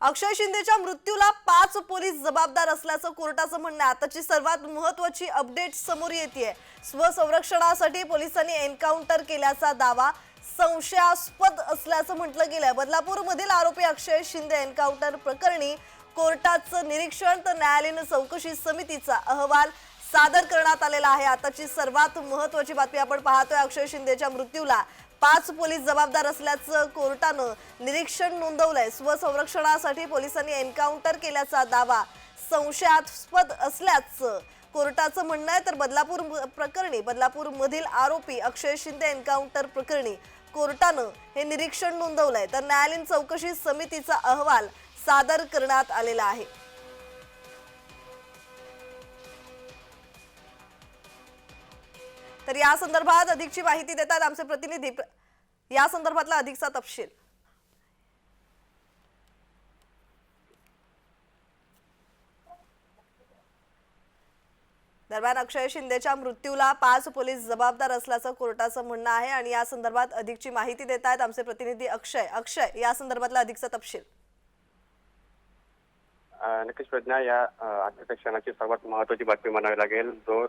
अक्षय शिंदेच्या मृत्यूला पाच पोलीस जबाबदार असल्याचं कोर्टाचं म्हणणं आहे. आताची सर्वात महत्वाची अपडेट समोर येते स्वसंरक्षणासाठी पोलिसांनी एन्काउंटर केल्याचा दावा संशयास्पद असल्याचं म्हटलं गेलंय. बदलापूरमधील आरोपी अक्षय शिंदे एन्काउंटर प्रकरणी कोर्टाचं निरीक्षण तर न्यायालयीन चौकशी समितीचा अहवाल सादर करण्यात आलेला आहे. आताची सर्वात महत्वाची बातमी आपण पाहतोय अक्षय शिंदेच्या मृत्यूला. पाच पोलीस जबाबदार असल्याचं कोर्टानं निरीक्षण नोंदवलंय. स्वसंरक्षणासाठी पोलिसांनी एन्काउंटर केल्याचा दावा संशयास्पद असल्याचं कोर्टाचं म्हणणं आहे. तर बदलापूर म- प्रकरणी बदलापूर मधील आरोपी अक्षय शिंदे एन्काउंटर प्रकरणी कोर्टानं हे निरीक्षण नोंदवलंय. तर न्यायालयीन चौकशी समितीचा अहवाल सादर करण्यात आलेला आहे. तर या संदर्भात अधिकची माहिती देतात आमचे प्रतिनिधी. प्र- या संदर्भातला अधिकचा तपशील. दरम्यान अक्षय शिंदेच्या मृत्यूला पाच पोलीस जबाबदार असल्याचं कोर्टाचं म्हणणं आहे आणि या संदर्भात अधिकची माहिती देत आहेत आमचे प्रतिनिधी अक्षय. अक्षय या संदर्भातला अधिकचा तपशील. नक्कीच प्रज्ञा या अ, आजच्या क्षणाची सर्वात महत्वाची बातमी म्हणावी लागेल जो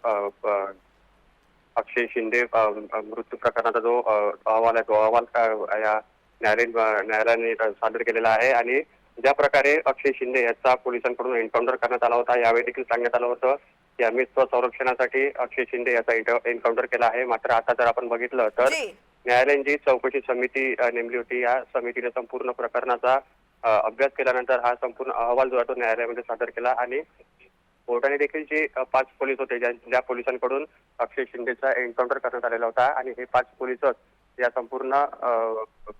अक्षय शिंदे मृत्यू प्रकरणाचा जो अहवाल आहे तो अहवाल या न्यायालयीन न्यायालयाने सादर केलेला आहे आणि ज्या प्रकारे अक्षय शिंदे याचा पोलिसांकडून एन्काउंटर करण्यात आला होता यावेळी देखील सांगण्यात आलं होतं की आम्ही स्वसंरक्षणासाठी अक्षय शिंदे याचा एन्काउंटर केला आहे. मात्र आता जर आपण बघितलं तर न्यायालयीन जी चौकशी समिती नेमली होती या समितीने संपूर्ण प्रकरणाचा अभ्यास केल्यानंतर हा संपूर्ण अहवाल जो आहे तो न्यायालयामध्ये सादर केला आणि कोर्टाने देखील जे पाच पोलीस होते ज्या ज्या पोलिसांकडून अक्षय शिंदेचा एन्काउंटर करण्यात आलेला होता आणि हे पाच पोलीसच या संपूर्ण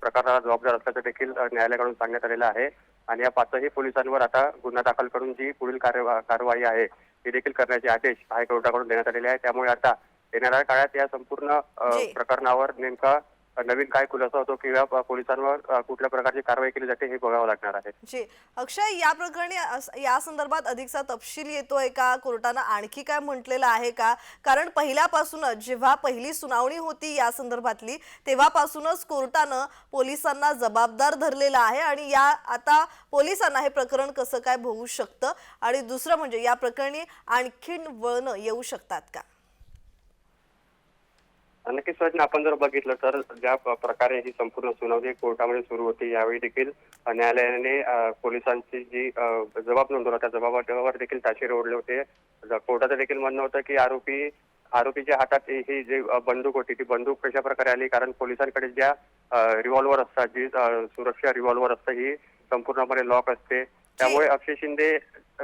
प्रकाराला जबाबदार असल्याचं देखील न्यायालयाकडून सांगण्यात आलेलं आहे आणि या पाचही पोलिसांवर आता गुन्हा दाखल करून जी पुढील कारवाई आहे ती देखील करण्याचे आदेश हायकोर्टाकडून देण्यात आलेले आहे त्यामुळे आता येणाऱ्या काळात या संपूर्ण. प्रकरणावर नेमका नवीन काय खुलासा होतो किंवा पोलिसांवर कुठल्या प्रकारची कारवाई केली जाते हे बघावं लागणार आहे. जी अक्षय या प्रकरणी या संदर्भात अधिकचा तपशील येतोय का? कोर्टानं आणखी काय म्हटलेलं आहे का? कारण पहिल्यापासूनच जेव्हा पहिली सुनावणी होती या संदर्भातली तेव्हापासूनच कोर्टानं पोलिसांना जबाबदार धरलेलं आहे आणि या आता पोलिसांना हे प्रकरण कसं काय भोगू शकतं? आणि दुसरं म्हणजे या प्रकरणी आणखीन वळणं येऊ शकतात का? नक्कीच प्रश्न आपण जर बघितलं तर ज्या प्रकारे ही संपूर्ण सुनावणी कोर्टामध्ये सुरू होती यावेळी देखील न्यायालयाने पोलिसांची जी जबाब नोंदवला त्या जबाबावर देखील ताशेरे ओढले होते. कोर्टाचं देखील म्हणणं होतं की आरोपी आरोपीच्या हातात ही जी बंदूक होती ती बंदूक कशा प्रकारे आली? कारण पोलिसांकडे ज्या रिव्हॉल्वर असतात जी सुरक्षा रिव्हॉल्वर असतं ही संपूर्णपणे लॉक असते. त्यामुळे अक्षय शिंदे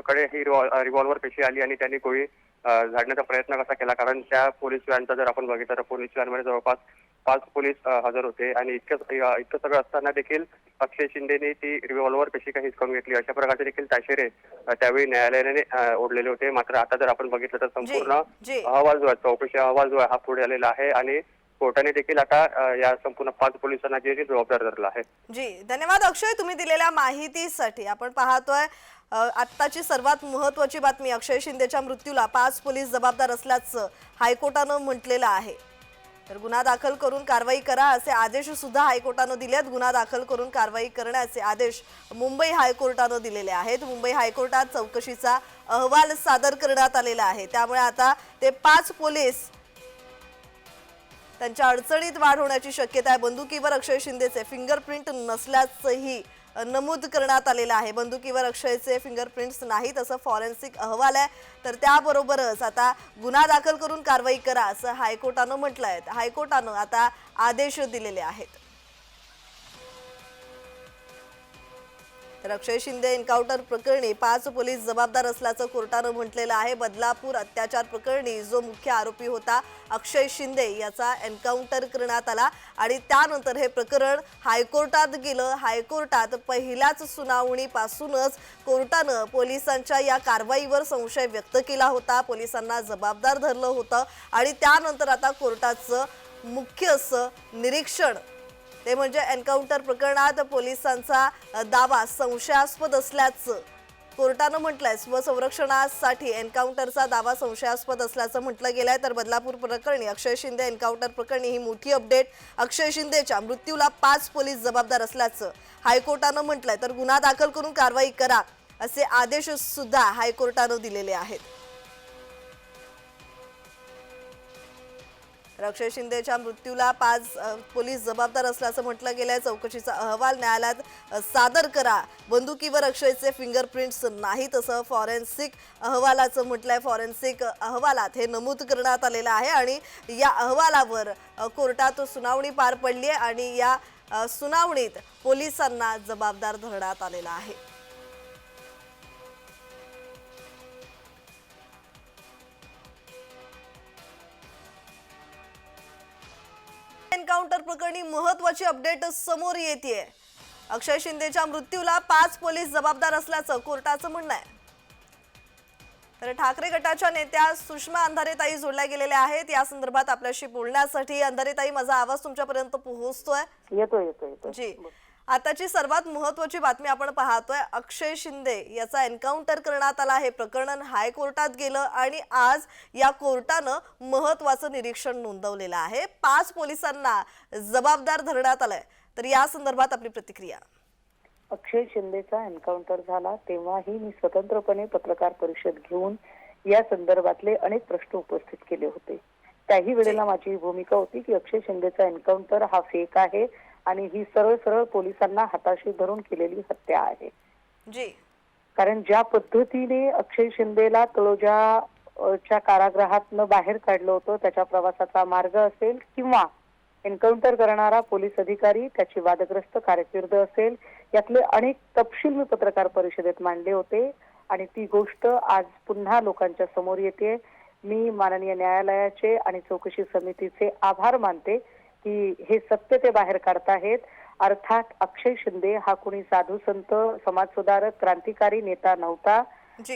कडे ही रिव्हॉल्वर कशी आली आणि त्यांनी कोळी झाडण्याचा प्रयत्न कसा केला? कारण त्या पोलीस व्हॅनचा जर आपण बघितलं तर पोलीस व्हॅनमध्ये जवळपास पाच पोलीस हजर होते. आणि इतकं इतकं सगळं असताना देखील अक्षय शिंदेने ती रिव्हॉल्वर कशी काही हिसकावून घेतली? अशा प्रकारचे देखील ताशेरे त्यावेळी न्यायालयाने ओढलेले होते. मात्र आता जर आपण बघितलं तर संपूर्ण. अहवाल जो आहे चौकशी अहवाल जो आहे हा पुढे आलेला आहे. आणि कोर्टाने देखील आता या संपूर्ण पाच पोलिसांना जे जबाबदार धरलं आहे. जी. धन्यवाद अक्षय तुम्ही दिलेल्या माहितीसाठी. आपण पाहतोय आत्ताची सर्वात महत्वाची बातमी अक्षय शिंदेच्या मृत्यूला पाच पोलीस जबाबदार असल्याचं हायकोर्टानं म्हटलेलं आहे. तर गुन्हा दाखल करून कारवाई करा असे आदेश सुद्धा हायकोर्टानं दिलेत. गुन्हा दाखल करून कारवाई करण्याचे आदेश मुंबई हायकोर्टानं दिलेले आहेत. मुंबई हायकोर्टात चौकशीचा अहवाल सादर करण्यात आलेला आहे. त्यामुळे आता ते पाच पोलीस त्यांच्या अडचणीत वाढ होण्याची शक्यता आहे. बंदुकीवर अक्षय शिंदेचे फिंगरप्रिंट नसल्याचंही नमूद करण्यात आलेलं आहे. बंदुकीवर अक्षयचे फिंगरप्रिंट्स नाहीत असं फॉरेन्सिक अहवाल आहे. तर त्याबरोबरच आता गुन्हा दाखल करून कारवाई करा असं हायकोर्टानं म्हटलं आहे हायकोर्टानं आता आदेश दिलेले आहेत. तर अक्षय शिंदे एन्काउंटर प्रकरणी पाच पोलीस जबाबदार असल्याचं कोर्टानं म्हटलेलं आहे. बदलापूर अत्याचार प्रकरणी जो मुख्य आरोपी होता अक्षय शिंदे याचा एन्काउंटर करण्यात आला आणि त्यानंतर हे प्रकरण हायकोर्टात गेलं. हायकोर्टात पहिल्याच सुनावणीपासूनच कोर्टानं पोलिसांच्या या कारवाईवर संशय व्यक्त केला होता. पोलिसांना जबाबदार धरलं होतं आणि त्यानंतर आता कोर्टाचं मुख्य असं निरीक्षण ते म्हणजे एन्काउंटर प्रकरणात पोलिसांचा दावा संशयास्पद असल्याचं. कोर्टानं म्हटलंय स्वसंरक्षणासाठी एन्काउंटरचा दावा संशयास्पद असल्याचं म्हटलं गेलंय तर बदलापूर प्रकरणी अक्षय शिंदे एन्काउंटर प्रकरणी ही मोठी अपडेट. अक्षय शिंदेच्या मृत्यूला पाच पोलीस जबाबदार असल्याचं हायकोर्टानं म्हटलंय तर गुन्हा दाखल करून कारवाई करा असे आदेश सुद्धा हायकोर्टानं दिलेले आहेत. अक्षय शिंदेच्या मृत्यूला पाच पोलीस जबाबदार असल्याचं म्हटलं गेलंय. चौकशीचा अहवाल न्यायालयात सादर करा. बंदुकीवर अक्षयचे फिंगरप्रिंट्स नाहीत असं फॉरेन्सिक अहवालाचं म्हटलंय. फॉरेन्सिक अहवालात हे नमूद करण्यात आलेलं आहे आणि या अहवालावर कोर्टात सुनावणी पार पडली आहे आणि या सुनावणीत पोलिसांना जबाबदार धरण्यात आलेला आहे. एन्काउंटर प्रकरणी महत्वाची अपडेट समोर येते अक्षय शिंदेच्या मृत्यूला पाच पोलीस जबाबदार असल्याचं कोर्टाचं म्हणणं आहे. तर ठाकरे गटाच्या नेत्या सुषमा अंधारेताई जोडल्या गेलेल्या आहेत. या संदर्भात आपल्याशी बोलण्यासाठी अंधारेताई माझा आवाज तुमच्यापर्यंत पोहोचतोय. येतो येतो येतो जी. आताची सर्वात महत्वाची बातमी आपण पाहतोय अक्षय शिंदे याचा एन्काउंटर करण्यात आला. हे प्रकरण हायकोर्टात गेलं आणि आज या कोर्टानं महत्वाचं निरीक्षण नोंदवलेलं आहे. पाच पोलिसांना जबाबदार धरण्यात आलंय. तर या संदर्भात आपली प्रतिक्रिया. अक्षय शिंदेचा एन्काउंटर झाला तेव्हाही मी स्वतंत्रपणे पत्रकार परिषद घेऊन या संदर्भातले अनेक प्रश्न उपस्थित केले होते. त्याही वेळेला माझी भूमिका होती की अक्षय शिंदेचा एन्काउंटर हा फेक आहे. आणि ही सरळ सरळ पोलिसांना हाताशी धरून केलेली हत्या आहे. जी. कारण ज्या पद्धतीने अक्षय शिंदेला तळोजा च्या कारागृहातनं बाहेर काढलं होतं त्याच्या प्रवासाचा मार्ग असेल किंवा एन्काउंटर करणारा पोलीस अधिकारी त्याची वादग्रस्त कारकीर्द असेल यातले अनेक तपशील मी पत्रकार परिषदेत मांडले होते आणि ती गोष्ट आज पुन्हा लोकांच्या समोर येते मी माननीय न्यायालयाचे आणि चौकशी समितीचे आभार मानते. की हे सत्य ते बाहेर काढताहेत. अर्थात अक्षय शिंदे हा कोणी साधू संत समाजसुधारक क्रांतिकारी नेता नव्हता.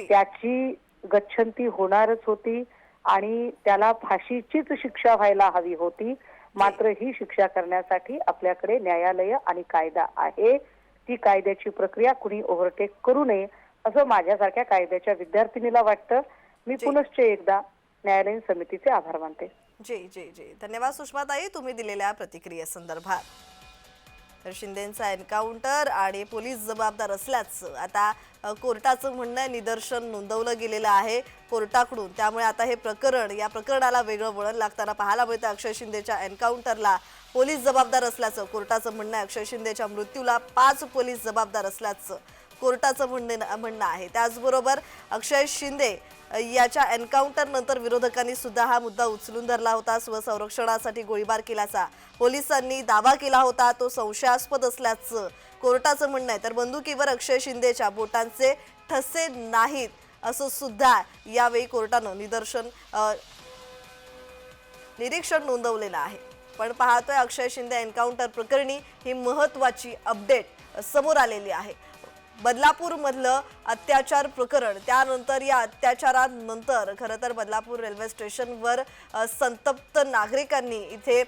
त्याची गच्छंती होणारच होती आणि त्याला फाशीचीच शिक्षा व्हायला हवी होती. मात्र ही शिक्षा करण्यासाठी आपल्याकडे न्यायालय आणि कायदा आहे. ती कायद्याची प्रक्रिया कुणी ओव्हरटेक करू नये असं माझ्यासारख्या कायद्याच्या विद्यार्थिनीला वाटतं. मी. पुनश्च एकदा न्यायालयीन समितीचे आभार मानते. जी जी जी. धन्यवाद सुषमाताई तुम्ही दिलेल्या प्रतिक्रियेसंदर्भात तर शिंदेचा एन्काउंटर आणि पोलीस जबाबदार असल्याचं आता कोर्टाचं म्हणणं आहे निदर्शन नोंदवलं गेलेलं आहे कोर्टाकडून. त्यामुळे आता हे प्रकरण या प्रकरणाला वेगळं वळण लागताना पाहायला मिळतं. अक्षय शिंदेच्या एन्काउंटरला पोलीस जबाबदार असल्याचं कोर्टाचं म्हणणं आहे. अक्षय शिंदेच्या मृत्यूला पाच पोलीस जबाबदार असल्याचं कोर्टाचं म्हणणे म्हणणं आहे. त्याचबरोबर अक्षय शिंदे याच्या एन्काउंटर नंतर विरोधकांनी सुद्धा हा मुद्दा उचलून धरला होता. स्वसंरक्षणासाठी गोळीबार केल्याचा पोलिसांनी दावा केला होता. तो संशयास्पद असल्याचं कोर्टाचं म्हणणं आहे. तर बंदुकीवर अक्षय शिंदेच्या बोटांचे ठसे नाहीत असं सुद्धा यावेळी कोर्टानं निदर्शन निरीक्षण नोंदवलेलं आहे. पण पाहतोय अक्षय शिंदे एन्काउंटर प्रकरणी ही महत्वाची अपडेट समोर आलेली आहे. बदलापूर मधलं अत्याचार प्रकरण त्यानंतर या अत्याचारानंतर खरं तर बदलापूर रेल्वे स्टेशनवर संतप्त नागरिकांनी इथे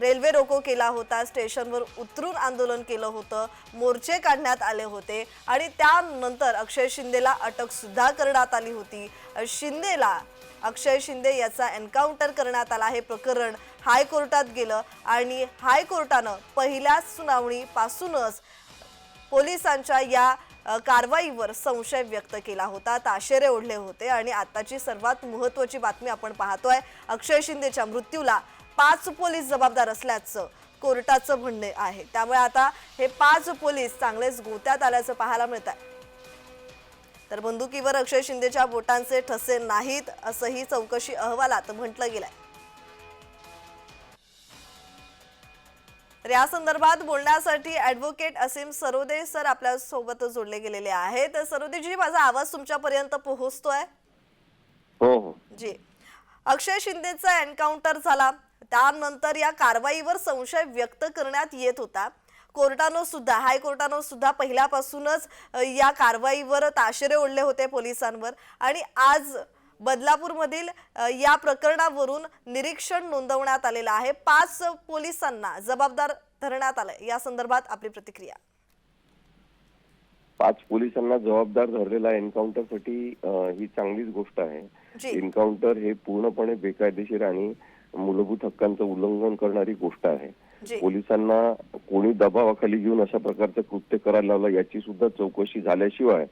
रेल्वे रोको केला होता स्टेशनवर उतरून आंदोलन केलं होतं मोर्चे काढण्यात आले होते आणि त्यानंतर अक्षय शिंदेला अटकसुद्धा करण्यात आली होती. शिंदेला अक्षय शिंदे याचा एन्काउंटर करण्यात आला. हे प्रकरण हायकोर्टात गेलं आणि हायकोर्टानं पहिल्या सुनावणीपासूनच पोलिसांच्या या कारवाईवर संशय व्यक्त केला होता ताशेरे ओढले होते आणि आताची सर्वात महत्वाची बातमी आपण पाहतोय अक्षय शिंदेच्या मृत्यूला पाच पोलीस जबाबदार असल्याचं कोर्टाचं म्हणणे आहे. त्यामुळे आता हे पाच पोलीस चांगलेच गोत्यात आल्याचं पाहायला मिळत आहे तर बंदुकीवर अक्षय शिंदेच्या बोटांचे ठसे नाहीत असंही चौकशी अहवालात म्हटलं गेलंय. तर या संदर्भात बोलण्यासाठी ऍडव्होकेट असीम सरोदे सर आपल्यासोबत जोडले गेलेले आहेत. तर सरोदेजी माझा आवाज तुमच्यापर्यंत पोहोचतोय? हो हो. जी. अक्षय शिंदेचा एन्काउंटर झाला. त्यानंतर या कारवाईवर संशय व्यक्त करण्यात येत होता. कोर्टानं सुद्धा हायकोर्टानं सुद्धा पहिल्यापासूनच या कारवाईवर ताशेरे ओढले होते पोलिसांवर. आणि आज बदलापूरमधील या प्रकरणावरून निरीक्षण नोंदवण्यात आलेलं आहे. पाच पोलिसांना जबाबदार धरण्यात आलंय. या संदर्भात आपली प्रतिक्रिया. पाच पोलिसांना जबाबदार धरलेला एन्काउंटरसाठी ही चांगलीच गोष्ट आहे. एन्काउंटर हे पूर्णपणे बेकायदेशीर आणि मूलभूत हक्कांचं उल्लंघन करणारी गोष्ट आहे. पोलिसांना कोणी दबावाखाली घेऊन अशा प्रकारचं कृत्य करायला लावलं याची सुद्धा चौकशी झाल्याशिवाय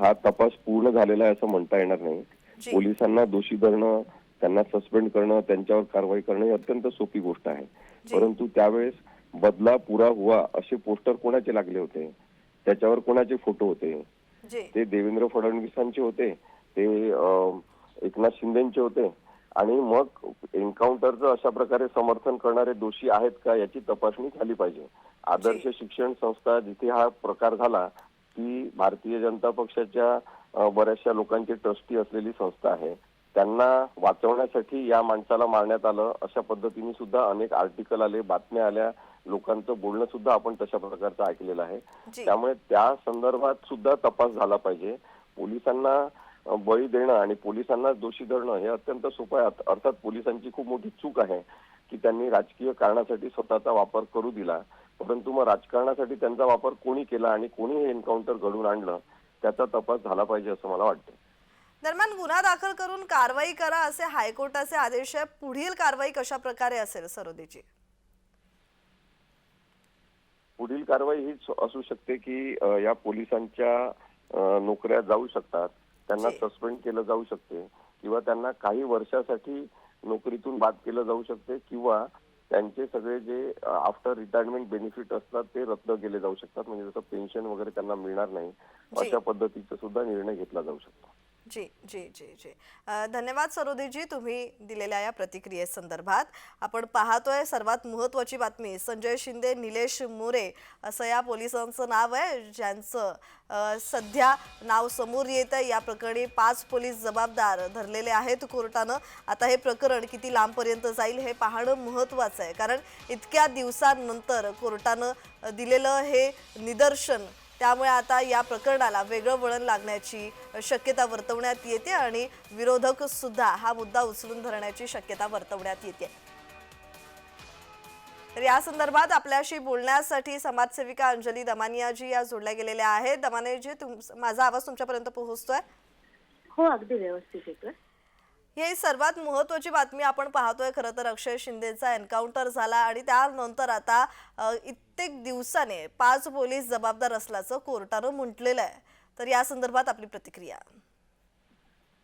हा तपास पूर्ण झालेला आहे असं म्हणता येणार नाही. पोलिसांना दोषी धरणं त्यांना सस्पेंड करणं त्यांच्यावर कारवाई करणं ही अत्यंत सोपी गोष्ट आहे. परंतु त्यावेळेस बदला पुरा हुआ असे पोस्टर कोणाचे लागले होते? त्याच्यावर कोणाचे फोटो होते? जी. ते देवेंद्र फडणवीसांचे होते? ते एकनाथ शिंदेचे होते? आणि मग एन्काउंटरचं अशा प्रकारे समर्थन करणारे दोषी आहेत का याची तपासणी झाली पाहिजे. आदर्श शिक्षण संस्था जिथे हा प्रकार झाला ती भारतीय जनता पक्षाच्या बऱ्याचशा लोकांची ट्रस्टी असलेली संस्था आहे. त्यांना वाचवण्यासाठी या माणसाला मारण्यात आलं अशा पद्धतीने सुद्धा अनेक आर्टिकल आले बातम्या आल्या. लोकांचं बोलणं सुद्धा आपण तशा प्रकारचं ऐकलेलं आहे. त्यामुळे त्या संदर्भात सुद्धा तपास झाला पाहिजे. पोलिसांना बळी देणं आणि पोलिसांना दोषी धरणं हे अत्यंत सोपं आहे. अर्थ- अर्थात पोलिसांची खूप मोठी चूक आहे की त्यांनी राजकीय कारणासाठी स्वतःचा वापर करू दिला. परंतु मग राजकारणासाठी त्यांचा वापर कोणी केला आणि कोणी हे एन्काउंटर घडून आणलं? त्याचा तपास झाला पाहिजे असं मला वाटतं दरम्यान गुन्हा दाखल करून कारवाई करा असे हायकोर्टाचे आदेश आहे. पुढील कारवाई कशा प्रकारे असेल सरोदेची? पुढील कारवाई हीच असू शकते की या पोलिसांच्या नोकऱ्या जाऊ शकतात त्यांना. सस्पेंड केलं जाऊ शकते किंवा त्यांना काही वर्षासाठी नोकरीतून बाद केलं जाऊ शकते किंवा त्यांचे सगळे जे आफ्टर रिटायरमेंट बेनिफिट असतात ते रद्द केले जाऊ शकतात म्हणजे जसं पेन्शन वगैरे त्यांना मिळणार नाही. अशा पद्धतीचा सुद्धा निर्णय घेतला जाऊ शकतो जी जी जी जी. धन्यवाद सरोदेजी तुम्ही दिलेल्या या प्रतिक्रियेसंदर्भात आपण पाहतोय सर्वात महत्त्वाची बातमी संजय शिंदे निलेश मोरे असं या पोलिसांचं नाव आहे ज्यांचं सध्या नाव समोर येत आहे. या प्रकरणी पाच पोलीस जबाबदार धरलेले आहेत कोर्टानं. आता हे प्रकरण किती लांबपर्यंत जाईल हे पाहणं महत्त्वाचं आहे. कारण इतक्या दिवसांनंतर कोर्टानं दिलेलं हे निदर्शन त्यामुळे आता या प्रकरणाला वेगळं वळण लागण्याची शक्यता वर्तवण्यात येते आणि विरोधक सुद्धा हा मुद्दा उचलून धरण्याची शक्यता वर्तवण्यात येते. तर या संदर्भात आपल्याशी बोलण्यासाठी समाजसेविका अंजली दमानियाजी या जोडल्या गेलेल्या आहेत. दमानियाजी तुम माझा आवाज तुमच्यापर्यंत पोहोचतोय? हो अगदी व्यवस्थित येतोय. ही सर्वात महत्वाची बातमी आपण पाहतोय. खरं तर अक्षय शिंदेचा एन्काउंटर झाला आणि त्यानंतर आता कित्येक दिवसाने पाच पोलीस जबाबदार असल्याचं कोर्टानं म्हटलेलं आहे. तर या संदर्भात आपली प्रतिक्रिया.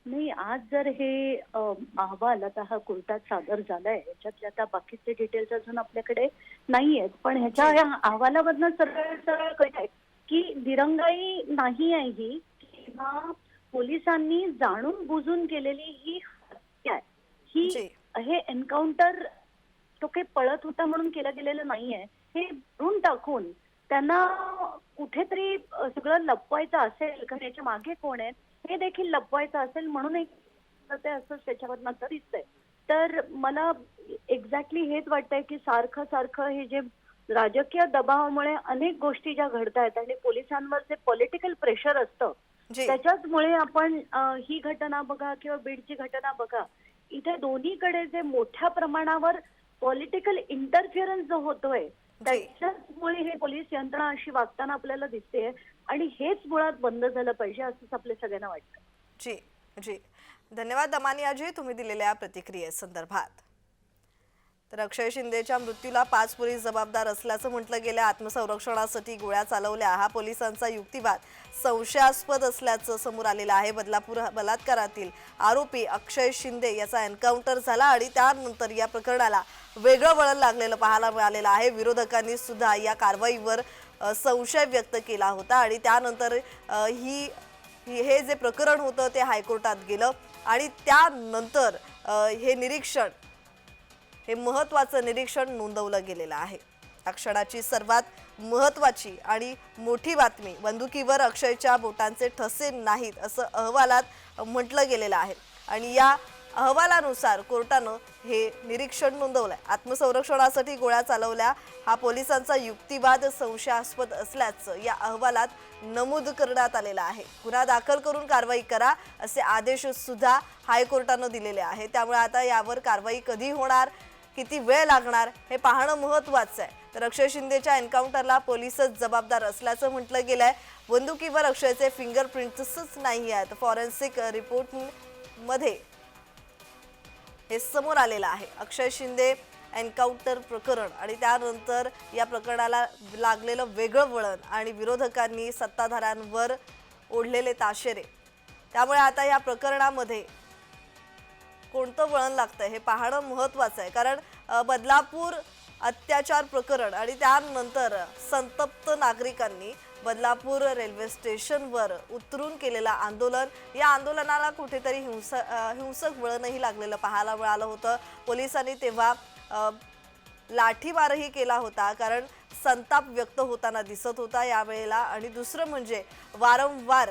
नाही आज जर हे अहवाल आता हा कोर्टात सादर झालाय याच्यातले आता बाकीचे डिटेल्स अजून आपल्याकडे नाही आहेत पण ह्याच्या या अहवालामधनं सरळ सरळ कळत आहे की दिरंगाई नाही आहे ही किंवा पोलिसांनी जाणून बुजून केलेली ही हत्या आहे ही. हे एन्काउंटर तो काही पळत होता म्हणून केलं गेलेलं नाहीये. हे भरून टाकून त्यांना कुठेतरी सगळं लपवायचं असेल कारण याच्या मागे कोण आहेत हे देखील लपवायचं असेल म्हणून एक ते असंच त्याच्यावर दिसतंय. तर मला एक्झॅक्टली हेच वाटतंय की सारखं सारखं हे जे राजकीय दबावामुळे अनेक गोष्टी ज्या घडतायत आणि पोलिसांवर जे पॉलिटिकल प्रेशर असतं त्याच्याचमुळे आपण ही घटना बघा किंवा बीडची घटना बघा इथे दोन्हीकडे जे मोठ्या प्रमाणावर पॉलिटिकल इंटरफिअरन्स जो होतोय त्याच्यामुळे हे पोलीस यंत्रणा अशी वागताना आपल्याला दिसते आणि हेच मुळात बंद झालं पाहिजे असंच आपल्या सगळ्यांना वाटतं. जी जी. धन्यवाद दमानियाजी तुम्ही दिलेल्या प्रतिक्रियेसंदर्भात. तर अक्षय शिंदेच्या मृत्यूला पाच पोलीस जबाबदार असल्याचं म्हटलं गेलं. आत्मसंरक्षणासाठी गोळ्या चालवल्या. हा पोलिसांचा युक्तिवाद संशयास्पद असल्याचं समोर आलेलं आहे. बदलापूर बलात्कारातील आरोपी अक्षय शिंदे याचा एन्काउंटर झाला आणि त्यानंतर या प्रकरणाला वेगळं वळण लागलेलं पाहायला मिळालेलं आहे. विरोधकांनी सुद्धा या कारवाईवर संशय व्यक्त केला होता आणि त्यानंतर ही हे जे प्रकरण होतं ते हायकोर्टात गेलं आणि त्यानंतर हे निरीक्षण हे महत्वाचं निरीक्षण नोंदवलं गेलेलं आहे. या क्षणाची सर्वात महत्वाची आणि मोठी बातमी बंदुकीवर अक्षयच्या बोटांचे ठसे नाहीत असं अहवालात म्हटलं गेलेलं आहे. आणि या अहवालानुसार कोर्टानं हे निरीक्षण नोंदवलंय. आत्मसंरक्षणासाठी गोळ्या चालवल्या हा पोलिसांचा युक्तिवाद संशयास्पद असल्याचं या अहवालात नमूद करण्यात आलेलं आहे. गुन्हा दाखल करून कारवाई करा असे आदेश सुद्धा हायकोर्टानं दिलेले आहे. त्यामुळे आता यावर कारवाई कधी होणार किती वेळ लागणार हे पाहणं महत्वाचं आहे. तर अक्षय शिंदेच्या एन्काउंटरला पोलीसच जबाबदार असल्याचं म्हटलं गेलं आहे बंदुकीवर अक्षयचे फिंगरप्रिंट्सच नाही आहेत. फॉरेन्सिक रिपोर्टमध्ये हे समोर आलेलं आहे. अक्षय शिंदे एन्काउंटर प्रकरण आणि त्यानंतर या प्रकरणाला लागलेलं वेगळं वळण आणि विरोधकांनी सत्ताधाऱ्यांवर ओढलेले ताशेरे. त्यामुळे आता या प्रकरणामध्ये कोणतं वळण लागतं हे पाहणं महत्वाचं आहे. कारण बदलापूर अत्याचार प्रकरण आणि त्यानंतर संतप्त नागरिकांनी बदलापूर रेल्वे स्टेशनवर उतरून केलेलं आंदोलन. या आंदोलनाला कुठेतरी हिंस हिंसक वळणही लागलेलं पाहायला मिळालं होतं. पोलिसांनी तेव्हा लाठीमारही केला होता कारण संताप व्यक्त होताना दिसत होता यावेळेला. आणि दुसरं म्हणजे वारंवार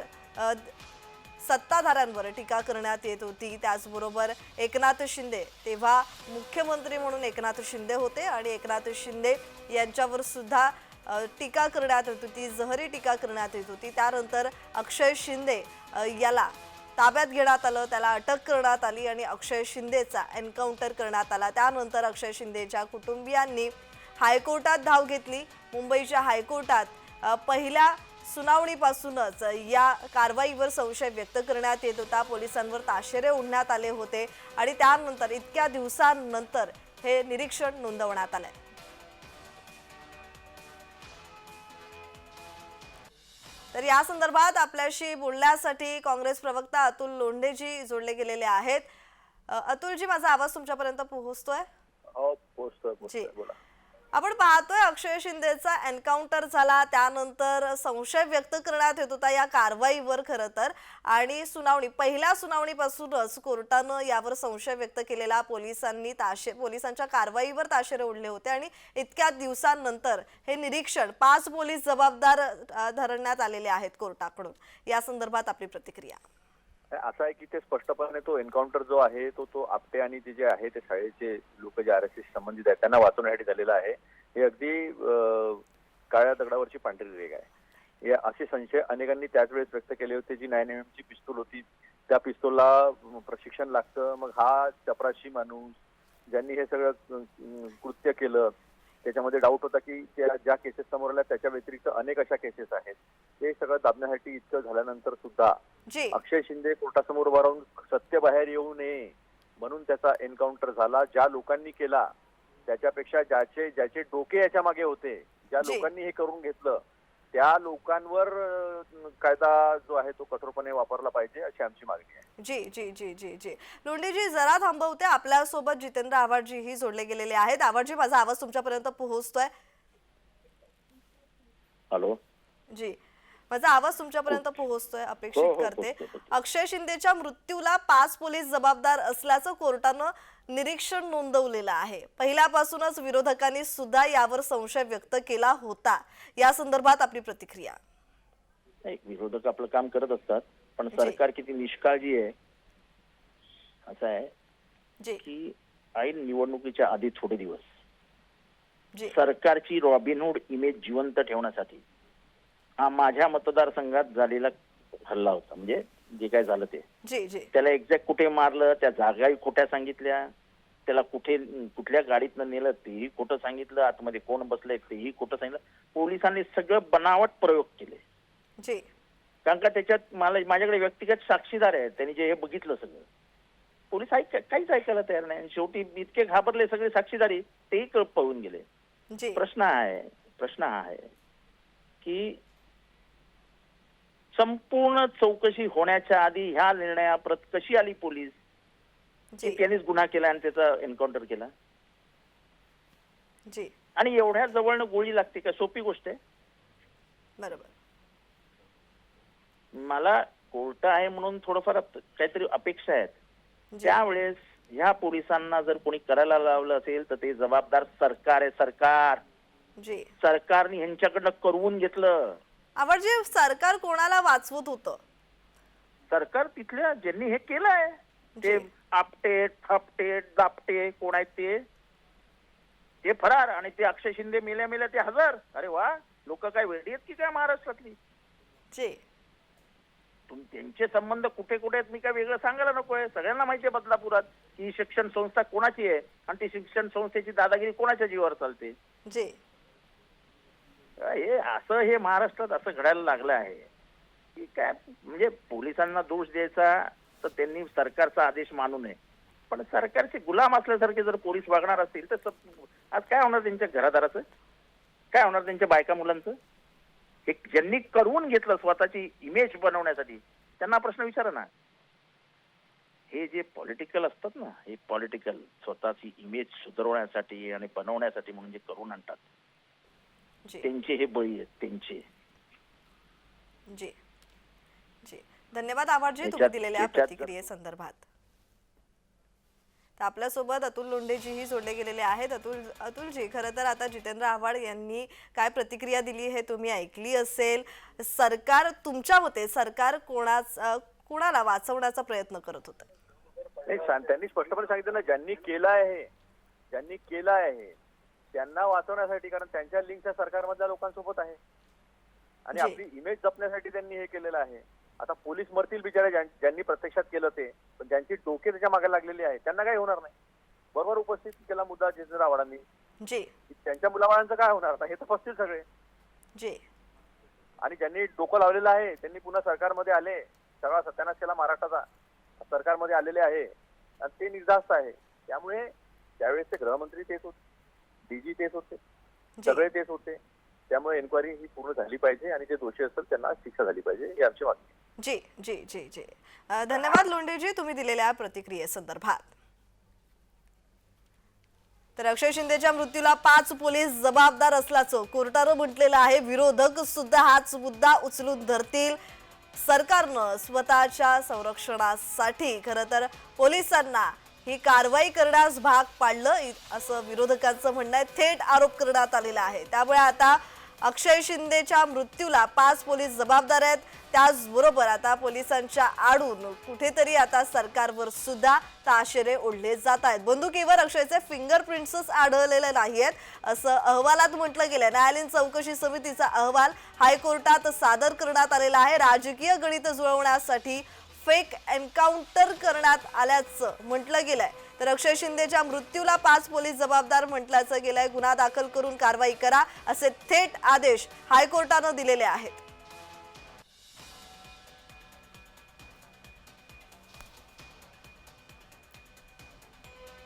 सत्ताधाऱ्यांवर टीका करण्यात येत होती. त्याचबरोबर एकनाथ शिंदे तेव्हा मुख्यमंत्री म्हणून एकनाथ शिंदे होते आणि एकनाथ शिंदे यांच्यावर सुद्धा टीका करण्यात येत होती जहरी टीका करण्यात येत होती. त्यानंतर अक्षय शिंदे याला ताब्यात घेण्यात आलं त्याला अटक करण्यात आली आणि अक्षय शिंदेचा एन्काउंटर करण्यात आला. त्यानंतर अक्षय शिंदेच्या कुटुंबियांनी हायकोर्टात धाव घेतली. मुंबईच्या हायकोर्टात पहिल्या सुनावणीपासूनच या कारवाईवर संशय व्यक्त करण्यात येत होता. पोलिसांवर ताशेरे ओढण्यात आले होते आणि त्यानंतर इतक्या दिवसांनंतर हे निरीक्षण नोंदवण्यात आलंय. तर या संदर्भात आपल्याशी बोलण्यासाठी काँग्रेस प्रवक्ता अतुल लोंढेजी जोडले गेलेले आहेत. अतुलजी माझा आवाज तुमच्यापर्यंत पोहोचतोय? हो जी. आपण पाहतोय अक्षय शिंदेचा एन्काउंटर झाला त्यानंतर संशय व्यक्त करण्यात येत होता या कारवाईवर खरं तर. आणि सुनावणी पहिल्या सुनावणीपासूनच कोर्टानं यावर संशय व्यक्त केलेला. पोलिसांनी ताशे पोलिसांच्या कारवाईवर ताशेरे ओढले होते आणि इतक्या दिवसांनंतर हे निरीक्षण पाच पोलीस जबाबदार धरण्यात आलेले आहेत कोर्टाकडून. या संदर्भात आपली प्रतिक्रिया. असं आहे की ते स्पष्टपणे तो एन्काउंटर जो आहे तो तो आपटे आणि ते जे आहे ते शाळेचे लोक जे आर एस एस संबंधित आहेत त्यांना वाचवण्यासाठी झालेला आहे. हे अगदी काळ्या दगडावरची पांढरी रेग आहे. हे असे संशय अनेकांनी त्याच वेळेस व्यक्त केले होते जी नाईन एम ची पिस्तूल होती. त्या पिस्तूलला प्रशिक्षण लागतं. मग हा चपराशी माणूस ज्यांनी हे सगळं कृत्य केलं त्याच्यामध्ये डाऊट होता की त्या ज्या केसेस समोर आल्या त्याच्या व्यतिरिक्त अनेक अशा केसेस आहेत. हे सगळं दाबण्यासाठी इतकं झाल्यानंतर सुद्धा अक्षय शिंदे कोर्टासमोर उभा राहून सत्य बाहेर येऊ नये म्हणून त्याचा एन्काउंटर झाला. ज्या लोकांनी केला त्याच्यापेक्षा ज्याचे ज्याचे डोके याच्या मागे होते ज्या. लोकांनी हे करून घेतलं त्या लोकांवर कायदा जो आहे तो कठोरपणे वापरला पाहिजे अशी आमची मागणी आहे. जी जी जी जी जी. लोंढेजी जरा थांबवते. आपल्यासोबत जितेंद्र आव्हाडजीही जोडले गेलेले आहेत. आव्हाडजी माझा आवाज तुमच्यापर्यंत पोहोचतोय. हॅलो. जी. माझा आवाज तुमच्यापर्यंत पोहोचतोय हो, अपेक्षित हो, करते. पोहोचतोय, पोहोचतोय. अक्षय शिंदेच्या मृत्यूला पाच पोलीस जबाबदार असल्याचं कोर्टानं निरीक्षण नोंदवलेलं आहे. पहिल्यापासूनच विरोधकांनी सुद्धा यावर संशय व्यक्त केला होता. या संदर्भात आपली प्रतिक्रिया. विरोधक आपलं काम करत असतात पण. सरकार किती निष्काळजी आहे असं आहे जी. की ऐन निवडणुकीच्या आधी थोडे दिवस. जी. सरकारची रॉबिनहूड इमेज जिवंत ठेवण्यासाठी हा माझ्या मतदारसंघात झालेला हल्ला होता. म्हणजे जे काय झालं ते. जी जी. त्याला एक्झॅक्ट कुठे मारलं त्या जागाही खोट्या सांगितल्या. त्याला कुठे कुठल्या गाडीतनं नेलं तेही खोटं सांगितलं. आतमध्ये कोण बसलंय तेही खोटं सांगितलं. पोलिसांनी सगळं बनावट प्रयोग केले. जी. कारण का त्याच्यात मला माझ्याकडे व्यक्तिगत साक्षीदार आहेत. त्यांनी जे हे बघितलं सगळं. पोलीस ऐक काहीच ऐकायला तयार नाही. आणि शेवटी इतके घाबरले सगळे साक्षीदारी तेही पळून गेले. जी. प्रश्न आहे प्रश्न हा आहे की संपूर्ण चौकशी होण्याच्या आधी ह्या निर्णयाप्रत कशी आली पोलीस? की त्यांनीच गुन्हा केला आणि त्याचा एन्काउंटर केला? जी. आणि एवढ्या जवळनं गोळी लागते का? सोपी गोष्ट आहे. बरोबर. मला कोर्ट आहे म्हणून थोडंफार काहीतरी अपेक्षा आहेत. त्यावेळेस ह्या पोलिसांना जर कोणी करायला लावलं असेल तर ते जबाबदार सरकार आहे सरकार. जी. सरकारने ह्यांच्याकडनं करवून घेतलं. आव्हाडजी सरकार कोणाला वाचवत होतं? सरकार तिथल्या ज्यांनी हे केलंय ते. आपटे थपटे दापटे कोण आहेत ते? ते फरार आणि ते अक्षय शिंदे मेल्या मेल्या ते हजर. अरे वा लोक काय वेळी आहेत की काय महाराष्ट्रातली? जी. तुम त्यांचे संबंध कुठे कुठे आहेत मी काय वेगळं सांगायला नकोय. सगळ्यांना माहिती आहे बदलापुरात की ही शिक्षण संस्था कोणाची आहे आणि ती शिक्षण संस्थेची दादागिरी कोणाच्या जीवावर चालते? जी. हे असं हे महाराष्ट्रात असं घडायला लागलं आहे की काय म्हणजे पोलिसांना दोष द्यायचा तर त्यांनी सरकारचा आदेश मानू नये. पण सरकारचे गुलाम असल्यासारखे जर पोलीस वागणार असतील तर आज काय होणार त्यांच्या घरादाराचं? काय होणार त्यांच्या बायका मुलांचं? हे ज्यांनी करून घेतलं स्वतःची इमेज बनवण्यासाठी त्यांना प्रश्न विचारा ना. हे जे पॉलिटिकल असतात ना हे पॉलिटिकल स्वतःची इमेज सुधारवण्यासाठी आणि बनवण्यासाठी म्हणून जे करून आणतात त्यांचे हे बळी आहेत त्यांचे. जी. जी. धन्यवाद आभारजी तुम्ही दिलेल्या प्रतिक्रियेसंदर्भात. तर आपल्यासोबत अतुल लोंढेजीही जोडले गेलेले आहेत. अतुल अतुलजी खरं तर आता जितेंद्र आव्हाड यांनी काय प्रतिक्रिया दिली हे तुम्ही ऐकली असेल. सरकार तुमच्या मते सरकार कोणाच कुणाला वाचवण्याचा प्रयत्न करत होतं? नाही सांग- त्यांनी स्पष्टपणे सांगितलं ना ज्यांनी केलं आहे ज्यांनी केलं आहे त्यांना वाचवण्यासाठी कारण त्यांच्या लिंकच्या सरकारमधल्या लोकांसोबत आहे. आणि. आपली इमेज जपण्यासाठी त्यांनी हे केलेलं आहे. आता पोलीस मरतील बिचारे ज्यां- ज्यांनी प्रत्यक्षात केलं ते पण ज्यांची डोके त्याच्यामागे लागलेली आहे त्यांना काही होणार नाही. बरोबर उपस्थित केला मुद्दा जितेंद्र आव्हाडांनी. त्यांच्या मुलाबाळांचं काय होणार? आता हे तर फसतील सगळे. जी. आणि ज्यांनी डोकं लावलेलं आहे त्यांनी पुन्हा सरकारमध्ये आले. सगळा सत्यानाश केला महाराष्ट्राचा सरकारमध्ये आलेले आहे. आणि ते निर्धास्त आहे. त्यामुळे त्यावेळेस ते गृहमंत्री तेच होते डीजी तेच होते. सगळे तेच होते. त्यामुळे एन्क्वायरी ही पूर्ण झाली पाहिजे आणि जे दोषी असतील त्यांना शिक्षा झाली पाहिजे ही आमची मागणी. जी जी जी जी. धन्यवाद लोंढेजी तुम्ही दिलेल्या प्रतिक्रियेसंदर्भात तर अक्षय शिंदेच्या मृत्यूला पाच पोलीस जबाबदार असल्याचं कोर्टानं म्हटलेलं आहे. विरोधक सुद्धा हाच मुद्दा उचलून धरतील. सरकारनं स्वतःच्या संरक्षणासाठी खरं तर पोलिसांना ही कारवाई करण्यास भाग पाडलं इ- असं विरोधकांचं म्हणणं आहे. थेट आरोप करण्यात आलेला आहे. त्यामुळे आता अक्षय शिंदेच्या मृत्यूला पाच पोलीस जबाबदार आहेत. त्याचबरोबर आता पोलिसांच्या आडून कुठेतरी आता सरकारवर सुद्धा ताशेरे ओढले जात आहेत. बंदुकीवर अक्षयचे फिंगरप्रिंट्सच आढळलेले नाही आहेत असं अहवालात म्हटलं गेलं न्यायालयीन चौकशी समितीचा अहवाल हायकोर्टात सादर करण्यात आलेला आहे. राजकीय गणित जुळवण्यासाठी फेक एन्काउंटर करण्यात आल्याचं म्हटलं गेलंय. तर अक्षय शिंदेच्या मृत्यूला पाच पोलीस जबाबदार म्हटल्याचं गेलंय. गुन्हा दाखल करून कारवाई करा असे थेट आदेश हायकोर्टानं दिलेले आहेत.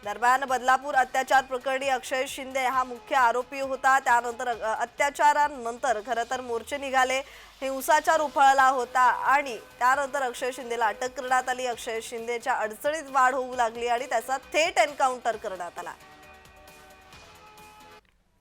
दरम्यान बदलापूर अत्याचार प्रकरणी अक्षय शिंदे हा मुख्य आरोपी होता. त्यानंतर अत्याचारानंतर खरं तर मोर्चे निघाले. हिंसाचार उफाळला होता आणि त्यानंतर अक्षय शिंदेला अटक करण्यात आली. अक्षय शिंदेच्या अडचणीत वाढ होऊ लागली आणि त्याचा थेट एन्काउंटर करण्यात आला.